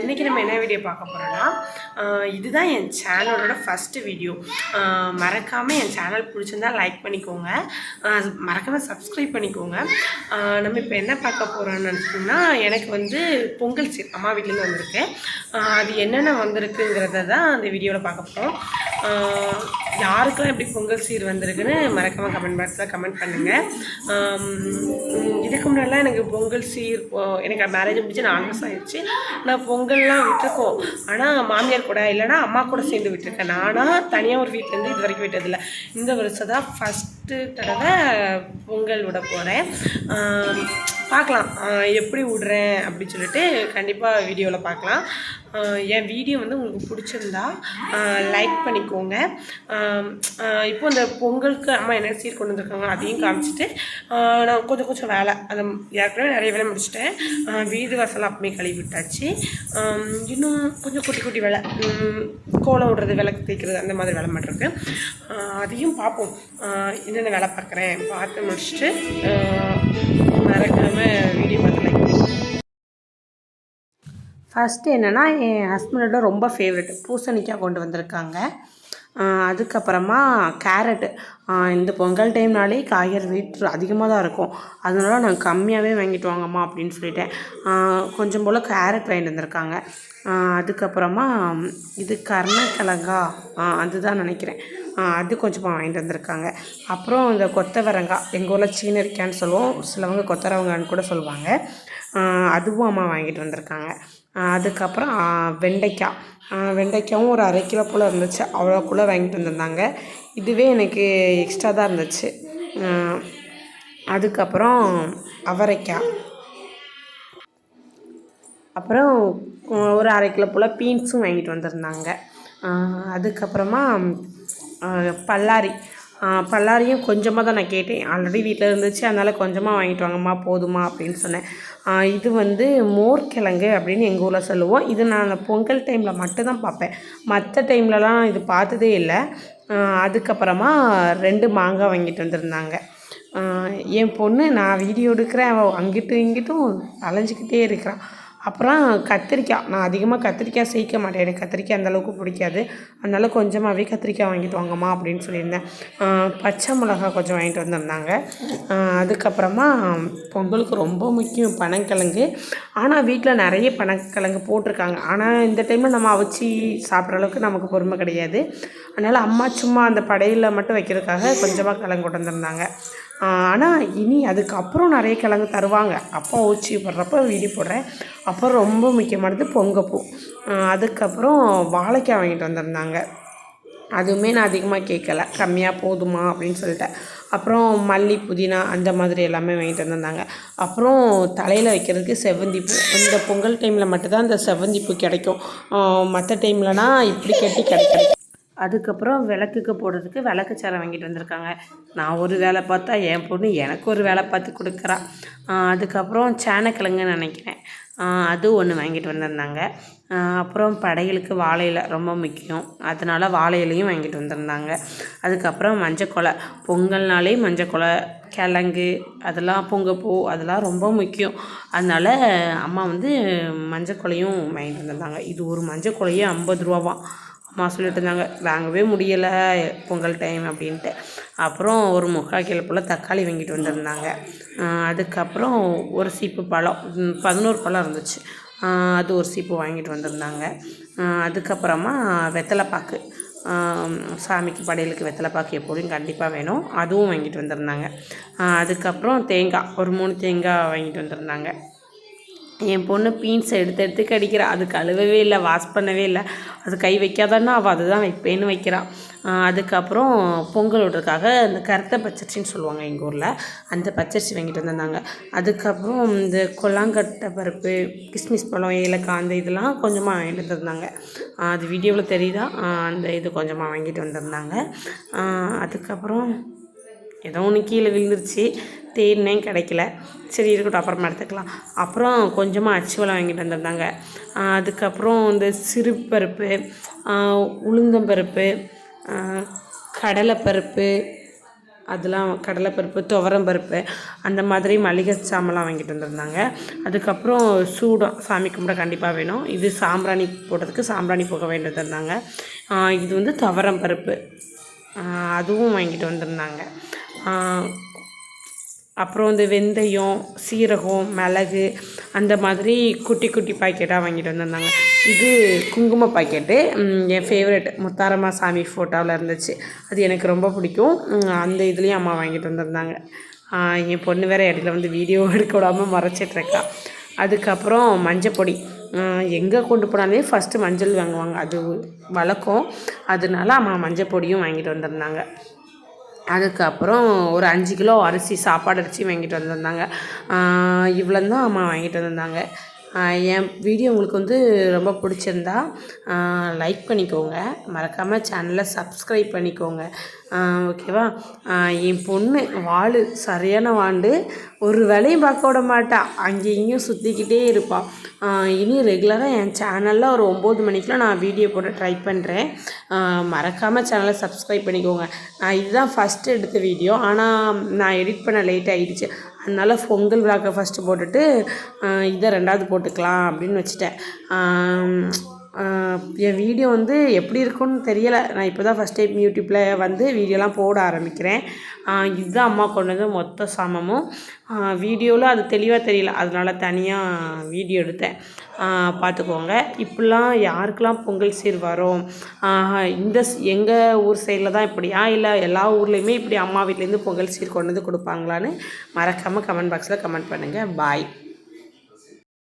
இன்றைக்கி நம்ம என்ன வீடியோ பார்க்க போகிறோன்னா இதுதான் என் சேனலோட ஃபஸ்ட்டு வீடியோ மறக்காமல் என் சேனல் பிடிச்சிருந்தா லைக் பண்ணிக்கோங்க. மறக்காமல் சப்ஸ்கிரைப் பண்ணிக்கோங்க. நம்ம இப்போ என்ன பார்க்க போகிறோம்னு நினச்சிங்கன்னா எனக்கு வந்து பொங்கல் சீர் அம்மா வீட்டிலேருந்து வந்திருக்கு. அது என்னென்ன வந்திருக்குங்கிறத தான் அந்த வீடியோவில் பார்க்க போகிறோம் யாருக்கெல்லாம் எப்படி பொங்கல் சீர் வந்திருக்குன்னு மறக்காமல் கமெண்ட் பாக்ஸில் கமெண்ட் பண்ணுங்கள் இதுக்கு முன்னாடிலாம் எனக்கு பொங்கல் சீர் எனக்கு மேரேஜ் முடிச்சு நாலு மாதம் ஆயிடுச்சு. நான் பொங்கல்லாம் விட்டுருக்கோம். ஆனால் மாமியார் கூட இல்லைன்னா அம்மா கூட சேர்ந்து விட்டுருக்கேன். நானாக தனியாக ஒரு வீட்டிலேருந்து இது வரைக்கும் விட்டதில்லை. இந்த வருஷம் தான் ஃபஸ்ட்டு தடவை பொங்கல் விட போகிறேன் பார்க்கலாம். எப்படி விடுறேன் அப்படின்னு சொல்லிட்டு கண்டிப்பாக வீடியோவில் பார்க்கலாம். என் வீடியோ வந்து உங்களுக்கு பிடிச்சிருந்தா லைக் பண்ணிக்கோங்க. இப்போ இந்த பொங்கலுக்கு அம்மா என்ன சீர் கொண்டு வந்திருக்காங்க அதையும் காமிச்சிட்டு நான் கொஞ்சம் கொஞ்சம் வேலை. அதை ஏற்கனவே நிறைய வேலை முடிச்சிட்டேன். வீடு வாசல் அப்பமே கழுவி விட்டாச்சு. இன்னும் கொஞ்சம் குட்டி குட்டி வேலை. கோலம் விடுறது விளக்கு தேய்க்கிறது அந்த மாதிரி வேலை மட்டும் அதையும் பார்ப்போம். என்னென்ன வேலை பார்க்குறேன். பார்த்து முடிச்சுட்டு மறக்காமல் வீடியோ பார்த்து லைக் ஃபஸ்ட்டு என்னென்னா என் ஹஸ்பண்டோட ரொம்ப ஃபேவரெட் பூசணிக்காய் கொண்டு வந்திருக்காங்க. அதுக்கப்புறமா கேரட்டு இந்த பொங்கல் டைம்னாலே காய்கறி ரேட் அதிகமாக தான் இருக்கும். அதனால நான் கம்மியாகவே வாங்கிட்டு வாங்கம்மா அப்படின்னு சொல்லிட்டேன். கொஞ்சம் போல் கேரட் வாங்கிட்டு வந்திருக்காங்க. அதுக்கப்புறமா இது கர்ணக்கிழங்கா. அதுதான் நினைக்கிறேன். அது கொஞ்சமாக வாங்கிட்டு வந்திருக்காங்க. அப்புறம் இந்த கொத்தவரங்காய் எங்கள் ஊரில் சீனரிக்கான்னு சொல்லுவோம். சிலவங்க கொத்தரவங்கான்னு கூட சொல்லுவாங்க. அதுவும் அம்மா வாங்கிட்டு வந்திருக்காங்க. அதுக்கப்புறம் வெண்டைக்காய் வெண்டைக்காயும் ஒரு அரை கிலோ போல் இருந்துச்சு. அவ்வளோக்குள்ளே வாங்கிட்டு வந்திருந்தாங்க. இதுவே எனக்கு எக்ஸ்ட்ரா தான் இருந்துச்சு. அதுக்கப்புறம் அவரைக்காய் அப்புறம் ஒரு அரை கிலோ போல் பீன்ஸும் வாங்கிட்டு வந்திருந்தாங்க. அதுக்கப்புறமா பல்லாரி. பல்லாரியும் கொஞ்சமாக தான் நான் கேட்டேன். ஆல்ரெடி வீட்டில் இருந்துச்சு. அதனால் கொஞ்சமாக வாங்கிட்டு வாங்கம்மா போதுமா அப்படின்னு சொன்னேன். இது வந்து மோர்கிழங்கு அப்படின்னு எங்கள் ஊரில் சொல்லுவோம். இது நான் அந்த பொங்கல் டைமில் மட்டும்தான் பார்ப்பேன். மற்ற டைம்லலாம் இது பார்த்ததே இல்லை. அதுக்கப்புறமா ரெண்டு மாங்காய் வாங்கிட்டு வந்திருந்தாங்க. என் பொண்ணு நான் வீடியோ எடுக்கிறேன். அவள் அங்கிட்டும் இங்கிட்டும் அலைஞ்சிக்கிட்டே இருக்கிறான் அப்புறம் கத்திரிக்காய். நான் அதிகமாக கத்திரிக்காய் சேர்க்க மாட்டேன். எனக்கு கத்திரிக்காய் அந்தளவுக்கு பிடிக்காது. அதனால் கொஞ்சமாகவே கத்திரிக்காய் வாங்கிட்டு வாங்கம்மா அப்படின்னு சொல்லியிருந்தேன். பச்சை மிளகா கொஞ்சம் வாங்கிட்டு வந்திருந்தாங்க. அதுக்கப்புறமா பொங்கலுக்கு ரொம்ப முக்கியம் பனங்கிழங்கு. ஆனால் வீட்டில் நிறைய பனங்கிழங்கு போட்டிருக்காங்க. ஆனால் இந்த டைமில் நம்ம அவிச்சு சாப்பிட்ற அளவுக்கு நமக்கு பொறுமை கிடையாது. அதனால் அம்மா சும்மா அந்த படையில் மட்டும் வைக்கிறதுக்காக கொஞ்சமாக கிழங்கு கொண்டு வந்திருந்தாங்க. ஆனால் இனி அதுக்கப்புறம் நிறைய கிழங்கு தருவாங்க. அப்போ ஊச்சி போடுறப்ப வீடியோ போடுறேன். அப்புறம் ரொம்ப முக்கியமானது பொங்கப்பூ. அதுக்கப்புறம் வாழைக்காய் வாங்கிட்டு வந்திருந்தாங்க. அதுவுமே நான் அதிகமாக கேட்கல. கம்மியாக போதுமா அப்படின்னு சொல்லிட்டேன். அப்புறம் மல்லி புதினா அந்த மாதிரி எல்லாமே வாங்கிட்டு வந்திருந்தாங்க. அப்புறம் தலையில் வைக்கிறதுக்கு செவ்வந்தி பூ இந்த பொங்கல் டைமில் மட்டும்தான் இந்த செவ்வந்தி பூ கிடைக்கும் மற்ற டைம்லனா இப்படி கட்டி கிடைக்கும். அதுக்கப்புறம் விளக்குக்கு போடுறதுக்கு விளக்கு சேலை வாங்கிட்டு வந்திருக்காங்க. நான் ஒரு வேலை பார்த்தா என் பொண்ணு எனக்கு ஒரு வேலை பார்த்து கொடுக்குறா. அதுக்கப்புறம் சேனக்கிழங்குன்னு நினைக்கிறேன். அது ஒன்று வாங்கிட்டு வந்திருந்தாங்க. அப்புறம் படையலுக்கு வாழையில் ரொம்ப முக்கியம். அதனால் வாழையிலையும் வாங்கிட்டு வந்திருந்தாங்க. அதுக்கப்புறம் மஞ்சக்கொலை பொங்கல்னாலே மஞ்சக்கொலை கிழங்கு அதெல்லாம் பொங்கப்பூ அதெல்லாம் ரொம்ப முக்கியம். அதனால் அம்மா வந்து மஞ்சக்கொலையும் வாங்கிட்டு வந்திருந்தாங்க. இது ஒரு மஞ்சக்கொலையே ஐம்பது ரூபாவாம். அம்மா சொல்லிட்டு இருந்தாங்க வாங்கவே முடியலை பொங்கல் டைம் அப்படின்ட்டு. அப்புறம் ஒரு முக்கால் கிலோ போல் தக்காளி வாங்கிட்டு வந்திருந்தாங்க. அதுக்கப்புறம் ஒரு சீப்பு பழம் பதினோரு பழம் இருந்துச்சு. அது ஒரு சீப்பு வாங்கிட்டு வந்திருந்தாங்க. அதுக்கப்புறமா வெத்தலைப்பாக்கு சாமிக்கு படையலுக்கு வெத்தலைப்பாக்கு எப்போதும் கண்டிப்பாக வேணும். அதுவும் வாங்கிட்டு வந்திருந்தாங்க. அதுக்கப்புறம் தேங்காய் ஒரு மூணு தேங்காய் வாங்கிட்டு வந்திருந்தாங்க. என் பொண்ணு பீன்ஸை எடுத்து எடுத்து கடிக்கிறா. அது கழுவவே இல்லை வாஷ் பண்ணவே இல்லை. அது கை வைக்காதான்னா அவள் அதுதான் வைப்பேன்னு வைக்கிறான் அதுக்கப்புறம் பொங்கல் விடுறதுக்காக இந்த கருத்த பச்சரிசின்னு சொல்லுவாங்க எங்கள் ஊரில். அந்த பச்சரிசி வாங்கிட்டு வந்திருந்தாங்க. அதுக்கப்புறம் இந்த கொல்லாங்கட்டை பருப்பு கிஸ்மிஸ் பழம் ஏலக்காய் அந்த இதெல்லாம் கொஞ்சமாக வாங்கிட்டு வந்திருந்தாங்க. அது வீடியோவில் தெரியுதா? அந்த இது கொஞ்சமாக வாங்கிட்டு வந்திருந்தாங்க. அதுக்கப்புறம் ஏதோ ஒன்று கீழே விழுந்துருச்சு. தேடினேன் கிடைக்கல. சரி இருக்கட்டும் அப்புறமா எடுத்துக்கலாம். அப்புறம் கொஞ்சமாக அச்சுவலம் வாங்கிட்டு வந்திருந்தாங்க. அதுக்கப்புறம் இந்த சிறுபருப்பு பருப்பு உளுந்தம்பருப்பு கடலைப்பருப்பு அதெல்லாம் கடலைப்பருப்பு துவரம்பருப்பு அந்த மாதிரி மளிகை சாமான்லாம் வாங்கிட்டு வந்திருந்தாங்க. அதுக்கப்புறம் சூடம் சாமி கும்பிட கண்டிப்பாக வேணும். இது சாம்பிராணி போடுறதுக்கு சாம்பிராணி போக வேண்டி வந்திருந்தாங்க. இது வந்து துவரம்பருப்பு அதுவும் வாங்கிட்டு வந்திருந்தாங்க. அப்புறம் இந்த வெந்தயம் சீரகம் மிளகு அந்த மாதிரி குட்டி குட்டி பாக்கெட்டாக வாங்கிட்டு வந்திருந்தாங்க. இது குங்கும பாக்கெட்டு என் ஃபேவரெட் முத்தாரம்மா சாமி ஃபோட்டோவில் இருந்துச்சு. அது எனக்கு ரொம்ப பிடிக்கும். அந்த இதுலேயும் அம்மா வாங்கிட்டு வந்திருந்தாங்க. என் பொண்ணு வேறு இடையில வந்து வீடியோ எடுக்க விடாமல் மறைச்சிட்ருக்கா அதுக்கப்புறம் மஞ்சள் பொடி. எங்கே கொண்டு போனாலுமே ஃபஸ்ட்டு மஞ்சள் வாங்குவாங்க. அது வழக்கம். அதனால அம்மா மஞ்சள் பொடியும் வாங்கிட்டு வந்திருந்தாங்க. அதுக்கப்புறம் ஒரு அஞ்சு கிலோ அரிசி சாப்பாடு அரிசி வாங்கிட்டு வந்திருந்தாங்க. இவ்வளோ தான் அம்மா வாங்கிட்டு வந்திருந்தாங்க. என் வீடியோ உங்களுக்கு வந்து ரொம்ப பிடிச்சிருந்தா லைக் பண்ணிக்கோங்க. மறக்காமல் சேனலை சப்ஸ்கிரைப் பண்ணிக்கோங்க. ஓகேவா என் பொண்ணு வாள் சரியான வாண்டு. ஒரு வேலையும் பார்க்க விட மாட்டாள் அங்கேயும் இங்கேயும் சுற்றிக்கிட்டே இருப்பாள் இனி ரெகுலராக என் சேனலில் ஒரு ஒம்பது மணிக்கெலாம் நான் வீடியோ போட ட்ரை பண்ணுறேன் மறக்காமல் சேனலை சப்ஸ்கிரைப் பண்ணிக்கோங்க. நான் இதுதான் ஃபஸ்ட்டு எடுத்த வீடியோ ஆனால் நான் எடிட் பண்ண லேட் ஆகிடுச்சு அதனால பொங்கல் விழாக்கை ஃபஸ்ட்டு போட்டுட்டு இதை ரெண்டாவது போட்டுக்கலாம் அப்படின்னு வச்சுட்டேன். என் வீடியோ வந்து எப்படி இருக்கும்னு தெரியலை. நான் இப்போ தான் ஃபஸ்ட் டைம் யூடியூப்பில் வந்து வீடியோலாம் போட ஆரம்பிக்கிறேன். இதுதான் அம்மா கொண்டு வந்து மொத்த சாமமும். வீடியோவில் அது தெளிவாக தெரியல. அதனால் தனியாக வீடியோ எடுத்தேன். பார்த்துக்கோங்க இப்படிலாம் யாருக்கெல்லாம் பொங்கல் சீர் வரும்? இந்த எங்கள் ஊர் சைடில் தான் இப்படியா? இல்லை எல்லா ஊர்லேயுமே இப்படி அம்மா வீட்லேருந்து பொங்கல் சீர் கொண்டு வந்து கொடுப்பாங்களான்னு மறக்காமல் கமெண்ட் பாக்ஸில் கமெண்ட் பண்ணுங்கள் பாய்